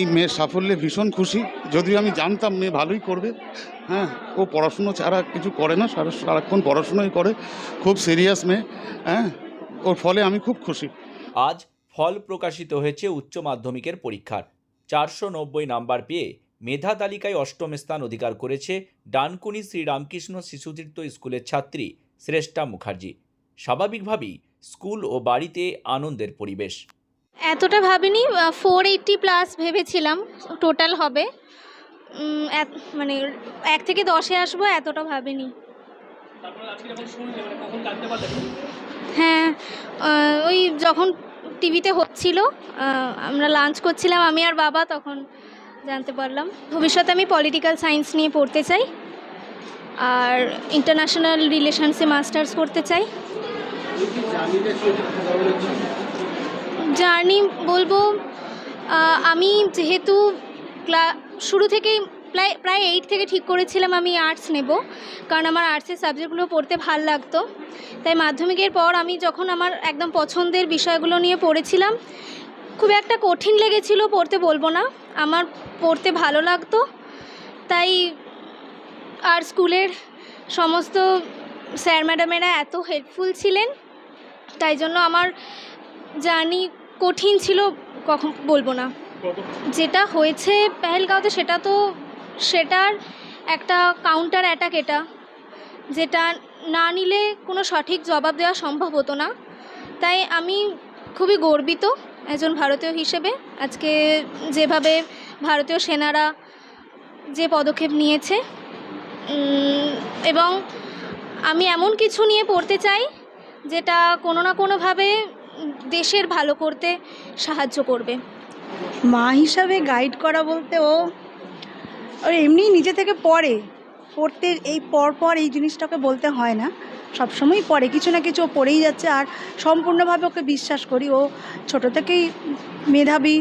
এই মেয়ের সাফল্যে ভীষণ খুশি। যদিও আমি জানতাম মেয়ে ভালোই করবে। হ্যাঁ ও পড়াশুনো ছাড়া কিছু করে না, সারা সারাক্ষণ পড়াশুনোই করে। খুব সিরিয়াস মেয়ে হ্যাঁ ওর ফলে আমি খুব খুশি। আজ ফল প্রকাশিত হয়েছে উচ্চ মাধ্যমিকের পরীক্ষার। চারশো নব্বই নাম্বার পেয়ে মেধা তালিকায় অষ্টম স্থান অধিকার করেছে ডানকুনি শ্রীরামকৃষ্ণ শিশুতীর্থ স্কুলের ছাত্রী শ্রেষ্ঠা মুখার্জি। স্বাভাবিকভাবেই স্কুল ও বাড়িতে আনন্দের পরিবেশ। এতটা ভাবিনি ফোর এইটটি প্লাস ভেবেছিলাম টোটাল হবে। মানে এক থেকে দশে আসব এতটা ভাবিনি। হ্যাঁ ওই যখন টিভিতে হচ্ছিল আমরা লাঞ্চ করছিলাম আমি আর বাবা তখন জানতে পারলাম। ভবিষ্যতে আমি পলিটিক্যাল সায়েন্স নিয়ে পড়তে চাই আর ইন্টারন্যাশনাল রিলেশনসে মাস্টার্স করতে চাই। জার্নি বলব আমি যেহেতু ক্লা, শুরু থেকেই প্রায় প্রায় এইট থেকে ঠিক করেছিলাম আমি আর্টস নেব, কারণ আমার আর্টসের সাবজেক্টগুলো পড়তে ভালো লাগতো। তাই মাধ্যমিকের পর আমি যখন আমার একদম পছন্দের বিষয়গুলো নিয়ে পড়েছিলাম, খুব একটা কঠিন লেগেছিল পড়তে বলব না, আমার পড়তে ভালো লাগতো। তাই আর স্কুলের সমস্ত স্যার ম্যাডামেরা এত হেল্পফুল ছিলেন, তাই জন্য আমার জার্নি কঠিন ছিল কখন বলব না। যেটা হয়েছে পেহেলগাঁওতে সেটা তো সেটার একটা কাউন্টার অ্যাটাক এটা যেটা না নিলে কোনো সঠিক জবাব দেওয়া সম্ভব হতো না। তাই আমি খুবই গর্বিত একজন ভারতীয় হিসেবে। আজকে যেভাবে ভারতীয় সেনারা যে পদক্ষেপ নিয়েছে এবং আমি এমন কিছু নিয়ে পড়তে চাই যেটা কোনো না কোনোভাবে দেশের ভালো করতে সাহায্য করবে। মা হিসাবে গাইড করা বলতে ও এমনি নিজে থেকে পড়ে। পড়তে এই পর পর এই জিনিসটাকে বলতে হয় না। সবসময়ই পড়ে, কিছু না কিছু ও পড়েই যাচ্ছে আর সম্পূর্ণভাবে ওকে বিশ্বাস করি। ও ছোট থেকেই মেধাবী।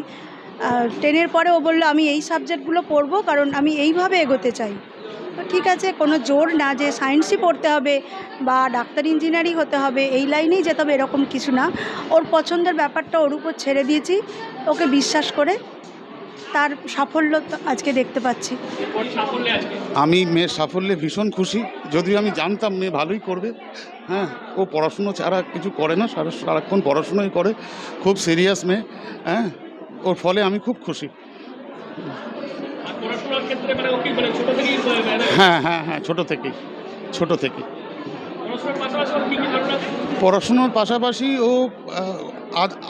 টেনের পরে ও বলল, আমি এই সাবজেক্টগুলো পড়ব কারণ আমি এইভাবে এগোতে চাই। ঠিক আছে, কোনো জোর না যে সায়েন্সই পড়তে হবে বা ডাক্তার ইঞ্জিনিয়ারই হতে হবে, এই লাইনেই যেতে হবে, এরকম কিছু না। ওর পছন্দের ব্যাপারটা ওর উপর ছেড়ে দিয়েছি, ওকে বিশ্বাস করে তার সাফল্য আজকে দেখতে পাচ্ছি। আমি মেয়ের সাফল্যে ভীষণ খুশি, যদিও আমি জানতাম মেয়ে ভালোই করবে হ্যাঁ ও পড়াশুনো ছাড়া কিছু করে না, সারা সারাক্ষণ পড়াশুনোই করে, খুব সিরিয়াস মেয়ে হ্যাঁ ওর ফলে আমি খুব খুশি পড়াশোনার ক্ষেত্রে মানে ওকে মানে ছোট থেকেই মানে হ্যাঁ হ্যাঁ হ্যাঁ ছোটো থেকেই ছোটো থেকে। পাশাপাশি পড়াশুনোর পাশাপাশি ও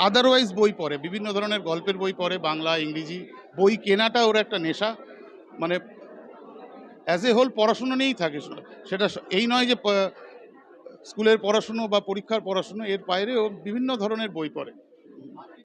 আদারওয়াইজ বই পড়ে বিভিন্ন ধরনের গল্পের বই পড়ে বাংলা ইংরেজি বই কেনাটা ওর একটা নেশা। মানে অ্যাজ এ হোল পড়াশুনো নিয়েই থাকে সেটা এই নয় যে স্কুলের পড়াশুনো বা পরীক্ষার পড়াশুনো এর বাইরে ও বিভিন্ন ধরনের বই পড়ে।